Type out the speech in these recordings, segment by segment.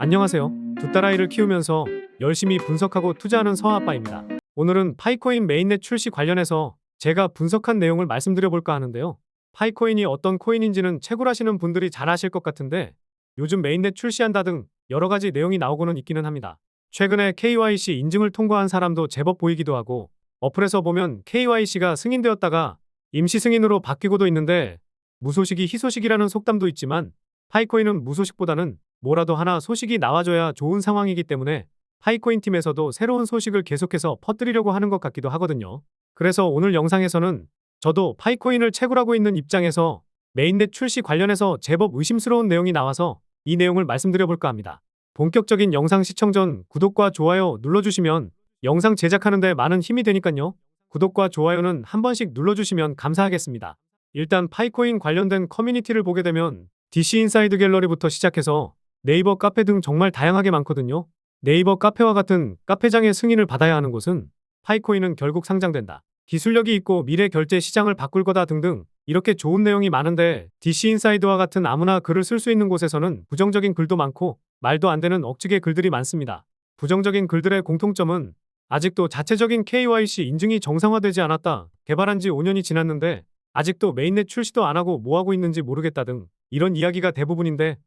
안녕하세요. 두 딸아이를 키우면서 열심히 분석하고 투자하는 서아빠입니다. 오늘은 파이코인 메인넷 출시 관련해서 제가 분석한 내용을 말씀드려 볼까 하는데요. 파이코인이 어떤 코인인지는 채굴하시는 분들이 잘 아실 것 같은데 요즘 메인넷 출시한다 등 여러 가지 내용이 나오고는 있기는 합니다. 최근에 KYC 인증을 통과한 사람도 제법 보이기도 하고 어플에서 보면 KYC가 승인되었다가 임시 승인으로 바뀌고도 있는데 무소식이 희소식이라는 속담도 있지만 파이코인은 무소식보다는 뭐라도 하나 소식이 나와줘야 좋은 상황이기 때문에 파이코인 팀에서도 새로운 소식을 계속해서 퍼뜨리려고 하는 것 같기도 하거든요. 그래서 오늘 영상에서는 저도 파이코인을 채굴하고 있는 입장에서 메인넷 출시 관련해서 제법 의심스러운 내용이 나와서 이 내용을 말씀드려 볼까 합니다. 본격적인 영상 시청 전 구독과 좋아요 눌러주시면 영상 제작하는데 많은 힘이 되니까요. 구독과 좋아요는 한 번씩 눌러주시면 감사하겠습니다. 일단 파이코인 관련된 커뮤니티를 보게 되면 DC 인사이드 갤러리부터 시작해서 네이버 카페 등 정말 다양하게 많거든요. 네이버 카페와 같은 카페장의 승인을 받아야 하는 곳은 파이코인은 결국 상장된다. 기술력이 있고 미래 결제 시장을 바꿀 거다 등등 이렇게 좋은 내용이 많은데 DC 인사이드와 같은 아무나 글을 쓸 수 있는 곳에서는 부정적인 글도 많고 말도 안 되는 억지게 글들이 많습니다. 부정적인 글들의 공통점은 아직도 자체적인 KYC 인증이 정상화되지 않았다. 개발한 지 5년이 지났는데 아직도 메인넷 출시도 안 하고 뭐 하고 있는지 모르겠다 등 이런 이야기가 대부분인데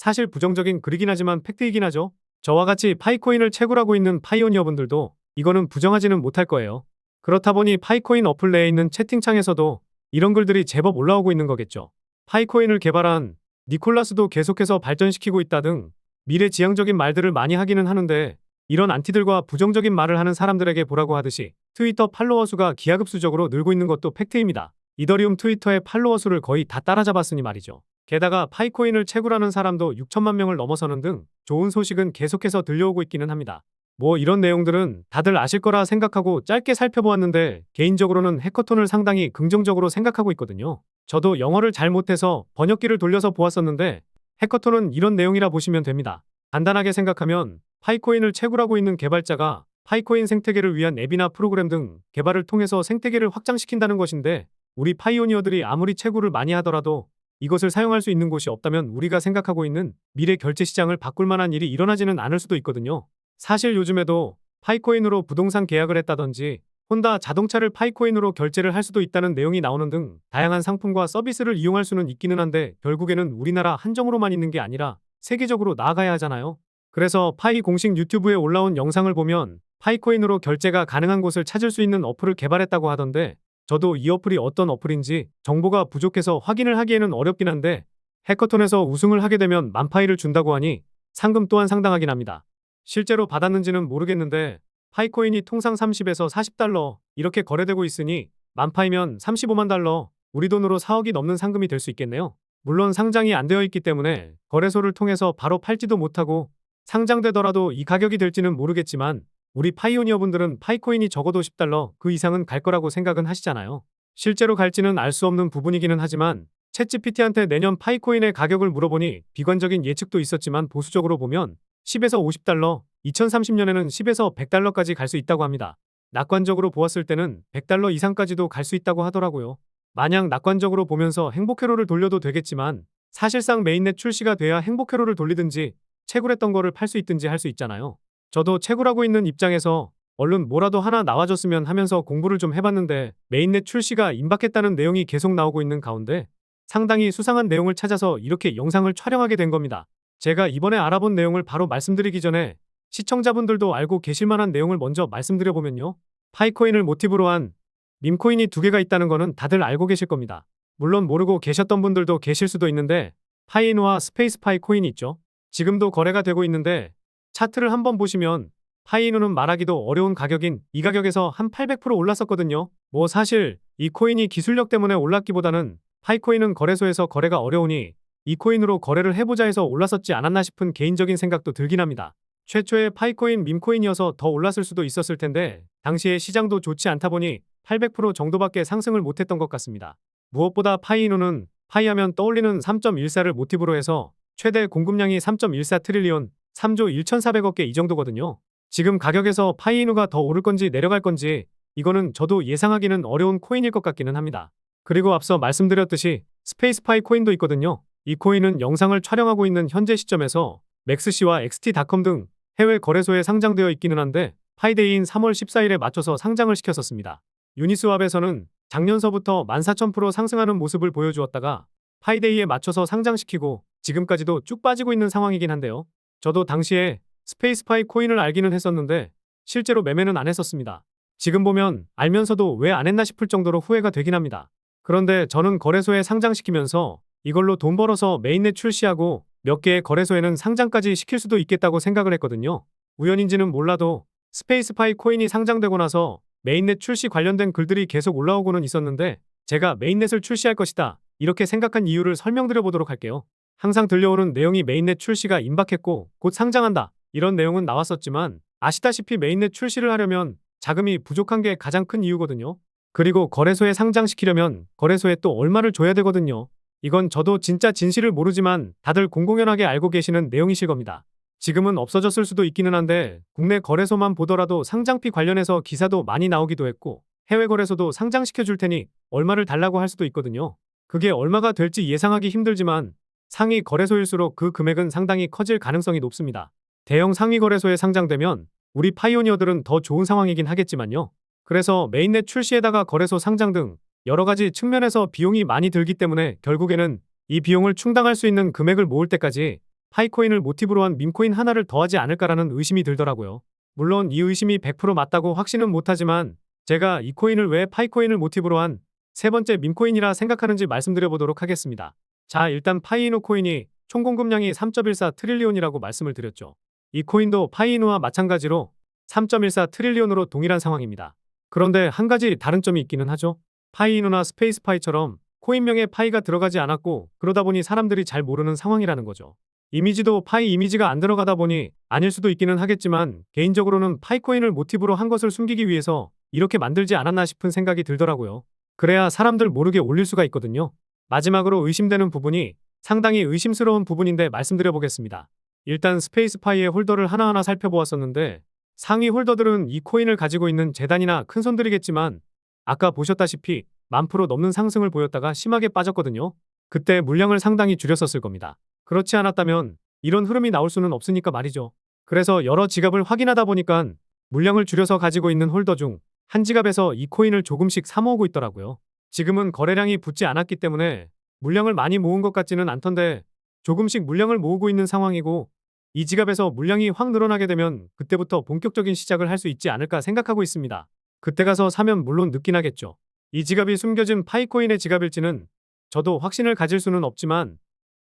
사실 부정적인 글이긴 하지만 팩트이긴 하죠. 저와 같이 파이코인을 채굴하고 있는 파이오니어분들도 이거는 부정하지는 못할 거예요. 그렇다 보니 파이코인 어플 내에 있는 채팅창에서도 이런 글들이 제법 올라오고 있는 거겠죠. 파이코인을 개발한 니콜라스도 계속해서 발전시키고 있다 등 미래지향적인 말들을 많이 하기는 하는데 이런 안티들과 부정적인 말을 하는 사람들에게 보라고 하듯이 트위터 팔로워 수가 기하급수적으로 늘고 있는 것도 팩트입니다. 이더리움 트위터의 팔로워 수를 거의 다 따라잡았으니 말이죠. 게다가 파이코인을 채굴하는 사람도 6천만 명을 넘어서는 등 좋은 소식은 계속해서 들려오고 있기는 합니다. 뭐 이런 내용들은 다들 아실 거라 생각하고 짧게 살펴보았는데 개인적으로는 해커톤을 상당히 긍정적으로 생각하고 있거든요. 저도 영어를 잘 못해서 번역기를 돌려서 보았었는데 해커톤은 이런 내용이라 보시면 됩니다. 간단하게 생각하면 파이코인을 채굴하고 있는 개발자가 파이코인 생태계를 위한 앱이나 프로그램 등 개발을 통해서 생태계를 확장시킨다는 것인데 우리 파이오니어들이 아무리 채굴을 많이 하더라도 이것을 사용할 수 있는 곳이 없다면 우리가 생각하고 있는 미래 결제 시장을 바꿀 만한 일이 일어나지는 않을 수도 있거든요. 사실 요즘에도 파이코인으로 부동산 계약을 했다든지 혼다 자동차를 파이코인으로 결제를 할 수도 있다는 내용이 나오는 등 다양한 상품과 서비스를 이용할 수는 있기는 한데 결국에는 우리나라 한정으로만 있는 게 아니라 세계적으로 나아가야 하잖아요. 그래서 파이 공식 유튜브에 올라온 영상을 보면 파이코인으로 결제가 가능한 곳을 찾을 수 있는 어플을 개발했다고 하던데 저도 이 어플이 어떤 어플인지 정보가 부족해서 확인을 하기에는 어렵긴 한데 해커톤에서 우승을 하게 되면 만파이를 준다고 하니 상금 또한 상당하긴 합니다. 실제로 받았는지는 모르겠는데 파이코인이 통상 30에서 40달러 이렇게 거래되고 있으니 만파이면 35만 달러 우리 돈으로 4억이 넘는 상금이 될 수 있겠네요. 물론 상장이 안 되어 있기 때문에 거래소를 통해서 바로 팔지도 못하고 상장되더라도 이 가격이 될지는 모르겠지만 우리 파이오니어 분들은 파이코인이 적어도 10달러 그 이상은 갈 거라고 생각은 하시잖아요. 실제로 갈지는 알 수 없는 부분이기는 하지만 챗GPT한테 내년 파이코인의 가격을 물어보니 비관적인 예측도 있었지만 보수적으로 보면 10에서 50달러, 2030년에는 10에서 100달러까지 갈 수 있다고 합니다. 낙관적으로 보았을 때는 100달러 이상까지도 갈 수 있다고 하더라고요. 마냥 낙관적으로 보면서 행복회로를 돌려도 되겠지만 사실상 메인넷 출시가 돼야 행복회로를 돌리든지 채굴했던 거를 팔 수 있든지 할 수 있잖아요. 저도 채굴하고 있는 입장에서 얼른 뭐라도 하나 나와줬으면 하면서 공부를 좀 해봤는데 메인넷 출시가 임박했다는 내용이 계속 나오고 있는 가운데 상당히 수상한 내용을 찾아서 이렇게 영상을 촬영하게 된 겁니다. 제가 이번에 알아본 내용을 바로 말씀드리기 전에 시청자분들도 알고 계실 만한 내용을 먼저 말씀드려보면요. 파이코인을 모티브로 한 밈코인이 두 개가 있다는 거는 다들 알고 계실 겁니다. 물론 모르고 계셨던 분들도 계실 수도 있는데 파이인과 스페이스 파이 코인이 있죠. 지금도 거래가 되고 있는데 차트를 한번 보시면 파이누는 말하기도 어려운 가격인 이 가격에서 한 800% 올랐었거든요. 뭐 사실 이 코인이 기술력 때문에 올랐기보다는 파이코인은 거래소에서 거래가 어려우니 이 코인으로 거래를 해보자 해서 올랐었지 않았나 싶은 개인적인 생각도 들긴 합니다. 최초의 파이코인 밈코인이어서 더 올랐을 수도 있었을 텐데 당시에 시장도 좋지 않다 보니 800% 정도밖에 상승을 못했던 것 같습니다. 무엇보다 파이누는 파이하면 떠올리는 3.14를 모티브로 해서 최대 공급량이 3.14 트릴리온 3조 1,400억 개 이 정도거든요. 지금 가격에서 파이누가 더 오를 건지 내려갈 건지 이거는 저도 예상하기는 어려운 코인일 것 같기는 합니다. 그리고 앞서 말씀드렸듯이 스페이스 파이 코인도 있거든요. 이 코인은 영상을 촬영하고 있는 현재 시점에서 맥스시와 XT닷컴 등 해외 거래소에 상장되어 있기는 한데 파이데이인 3월 14일에 맞춰서 상장을 시켰었습니다. 유니스왑에서는 작년서부터 14,000% 상승하는 모습을 보여주었다가 파이데이에 맞춰서 상장시키고 지금까지도 쭉 빠지고 있는 상황이긴 한데요. 저도 당시에 스페이스파이 코인을 알기는 했었는데 실제로 매매는 안 했었습니다. 지금 보면 알면서도 왜 안 했나 싶을 정도로 후회가 되긴 합니다. 그런데 저는 거래소에 상장시키면서 이걸로 돈 벌어서 메인넷 출시하고 몇 개의 거래소에는 상장까지 시킬 수도 있겠다고 생각을 했거든요. 우연인지는 몰라도 스페이스파이 코인이 상장되고 나서 메인넷 출시 관련된 글들이 계속 올라오고는 있었는데 제가 메인넷을 출시할 것이다. 이렇게 생각한 이유를 설명드려 보도록 할게요. 항상 들려오는 내용이 메인넷 출시가 임박했고 곧 상장한다. 이런 내용은 나왔었지만 아시다시피 메인넷 출시를 하려면 자금이 부족한 게 가장 큰 이유거든요. 그리고 거래소에 상장시키려면 거래소에 또 얼마를 줘야 되거든요. 이건 저도 진짜 진실을 모르지만 다들 공공연하게 알고 계시는 내용이실 겁니다. 지금은 없어졌을 수도 있기는 한데 국내 거래소만 보더라도 상장피 관련해서 기사도 많이 나오기도 했고 해외 거래소도 상장시켜 줄 테니 얼마를 달라고 할 수도 있거든요. 그게 얼마가 될지 예상하기 힘들지만 상위 거래소일수록 그 금액은 상당히 커질 가능성이 높습니다. 대형 상위 거래소에 상장되면 우리 파이오니어들은 더 좋은 상황이긴 하겠지만요. 그래서 메인넷 출시에다가 거래소 상장 등 여러 가지 측면에서 비용이 많이 들기 때문에 결국에는 이 비용을 충당할 수 있는 금액을 모을 때까지 파이코인을 모티브로 한 밈코인 하나를 더하지 않을까라는 의심이 들더라고요. 물론 이 의심이 100% 맞다고 확신은 못하지만 제가 이 코인을 왜 파이코인을 모티브로 한 세 번째 밈코인이라 생각하는지 말씀드려 보도록 하겠습니다. 자, 일단 파이이노 코인이 총 공급량이 3.14 트릴리온이라고 말씀을 드렸죠. 이 코인도 파이이노와 마찬가지로 3.14 트릴리온으로 동일한 상황입니다. 그런데 한 가지 다른 점이 있기는 하죠. 파이이노나 스페이스파이처럼 코인명에 파이가 들어가지 않았고 그러다 보니 사람들이 잘 모르는 상황이라는 거죠. 이미지도 파이 이미지가 안 들어가다 보니 아닐 수도 있기는 하겠지만 개인적으로는 파이코인을 모티브로 한 것을 숨기기 위해서 이렇게 만들지 않았나 싶은 생각이 들더라고요. 그래야 사람들 모르게 올릴 수가 있거든요. 마지막으로 의심되는 부분이 상당히 의심스러운 부분인데 말씀드려 보겠습니다. 일단 스페이스파이의 홀더를 하나하나 살펴보았었는데 상위 홀더들은 이 코인을 가지고 있는 재단이나 큰 손들이겠지만 아까 보셨다시피 만 프로 넘는 상승을 보였다가 심하게 빠졌거든요. 그때 물량을 상당히 줄였었을 겁니다. 그렇지 않았다면 이런 흐름이 나올 수는 없으니까 말이죠. 그래서 여러 지갑을 확인하다 보니까 물량을 줄여서 가지고 있는 홀더 중 한 지갑에서 이 코인을 조금씩 사모으고 있더라고요. 지금은 거래량이 붙지 않았기 때문에 물량을 많이 모은 것 같지는 않던데 조금씩 물량을 모으고 있는 상황이고 이 지갑에서 물량이 확 늘어나게 되면 그때부터 본격적인 시작을 할 수 있지 않을까 생각하고 있습니다. 그때 가서 사면 물론 늦긴 하겠죠. 이 지갑이 숨겨진 파이코인의 지갑일지는 저도 확신을 가질 수는 없지만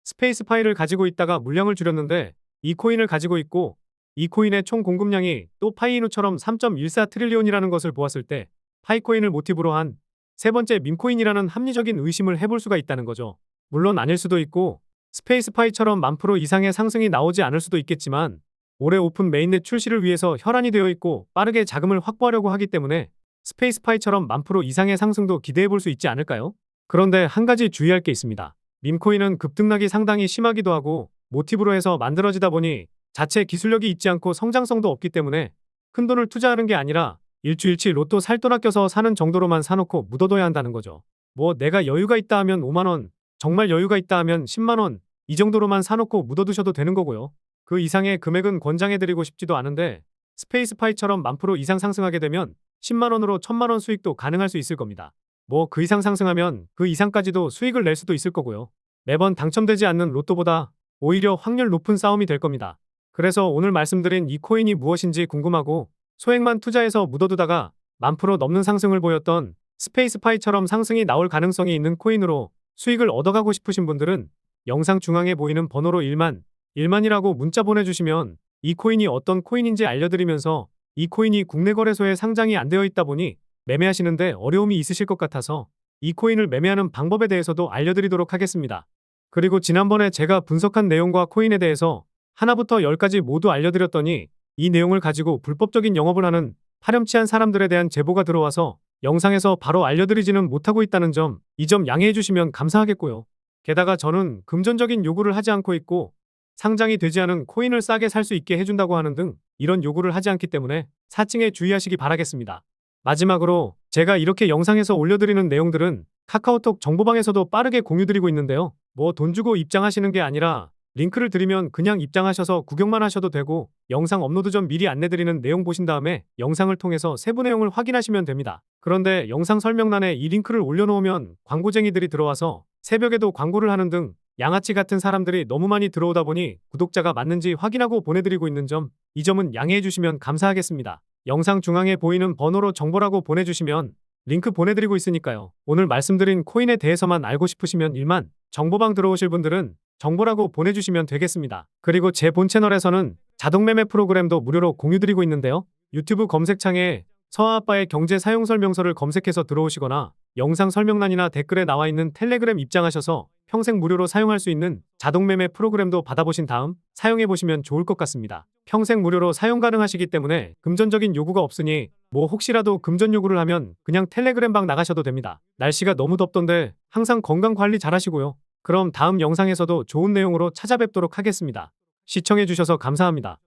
스페이스 파이를 가지고 있다가 물량을 줄였는데 이 코인을 가지고 있고 이 코인의 총 공급량이 또 파이누처럼 3.14 트릴리온이라는 것을 보았을 때 파이코인을 모티브로 한 세 번째 밈코인이라는 합리적인 의심을 해볼 수가 있다는 거죠. 물론 아닐 수도 있고 스페이스파이처럼 만 프로 이상의 상승이 나오지 않을 수도 있겠지만 올해 오픈 메인넷 출시를 위해서 혈안이 되어 있고 빠르게 자금을 확보하려고 하기 때문에 스페이스파이처럼 만 프로 이상의 상승도 기대해 볼 수 있지 않을까요? 그런데 한 가지 주의할 게 있습니다. 밈코인은 급등락이 상당히 심하기도 하고 모티브로 해서 만들어지다 보니 자체 기술력이 있지 않고 성장성도 없기 때문에 큰 돈을 투자하는 게 아니라 일주일치 로또 살 돈 아껴서 사는 정도로만 사놓고 묻어둬야 한다는 거죠. 뭐 내가 여유가 있다 하면 5만원, 정말 여유가 있다 하면 10만원, 이 정도로만 사놓고 묻어두셔도 되는 거고요. 그 이상의 금액은 권장해드리고 싶지도 않은데 스페이스파이처럼 만 프로 이상 상승하게 되면 10만원으로 1000만원 수익도 가능할 수 있을 겁니다. 뭐 그 이상 상승하면 그 이상까지도 수익을 낼 수도 있을 거고요. 매번 당첨되지 않는 로또보다 오히려 확률 높은 싸움이 될 겁니다. 그래서 오늘 말씀드린 이 코인이 무엇인지 궁금하고 소액만 투자해서 묻어두다가 만 프로 넘는 상승을 보였던 스페이스파이처럼 상승이 나올 가능성이 있는 코인으로 수익을 얻어가고 싶으신 분들은 영상 중앙에 보이는 번호로 1만, 1만이라고 문자 보내주시면 이 코인이 어떤 코인인지 알려드리면서 이 코인이 국내 거래소에 상장이 안 되어 있다 보니 매매하시는데 어려움이 있으실 것 같아서 이 코인을 매매하는 방법에 대해서도 알려드리도록 하겠습니다. 그리고 지난번에 제가 분석한 내용과 코인에 대해서 하나부터 열까지 모두 알려드렸더니 이 내용을 가지고 불법적인 영업을 하는 파렴치한 사람들에 대한 제보가 들어와서 영상에서 바로 알려드리지는 못하고 있다는 점, 이 점 양해해 주시면 감사하겠고요. 게다가 저는 금전적인 요구를 하지 않고 있고 상장이 되지 않은 코인을 싸게 살 수 있게 해준다고 하는 등 이런 요구를 하지 않기 때문에 사칭에 주의하시기 바라겠습니다. 마지막으로 제가 이렇게 영상에서 올려드리는 내용들은 카카오톡 정보방에서도 빠르게 공유드리고 있는데요. 뭐 돈 주고 입장하시는 게 아니라 링크를 드리면 그냥 입장하셔서 구경만 하셔도 되고 영상 업로드 전 미리 안내드리는 내용 보신 다음에 영상을 통해서 세부 내용을 확인하시면 됩니다. 그런데 영상 설명란에 이 링크를 올려놓으면 광고쟁이들이 들어와서 새벽에도 광고를 하는 등 양아치 같은 사람들이 너무 많이 들어오다 보니 구독자가 맞는지 확인하고 보내드리고 있는 점, 이 점은 양해해 주시면 감사하겠습니다. 영상 중앙에 보이는 번호로 정보라고 보내주시면 링크 보내드리고 있으니까요. 오늘 말씀드린 코인에 대해서만 알고 싶으시면 1만 정보방 들어오실 분들은 정보라고 보내주시면 되겠습니다. 그리고 제 본 채널에서는 자동 매매 프로그램도 무료로 공유드리고 있는데요. 유튜브 검색창에 서아아빠의 경제 사용 설명서를 검색해서 들어오시거나 영상 설명란이나 댓글에 나와 있는 텔레그램 입장하셔서 평생 무료로 사용할 수 있는 자동 매매 프로그램도 받아보신 다음 사용해 보시면 좋을 것 같습니다. 평생 무료로 사용 가능하시기 때문에 금전적인 요구가 없으니 뭐 혹시라도 금전 요구를 하면 그냥 텔레그램 방 나가셔도 됩니다. 날씨가 너무 덥던데 항상 건강 관리 잘 하시고요. 그럼 다음 영상에서도 좋은 내용으로 찾아뵙도록 하겠습니다. 시청해 주셔서 감사합니다.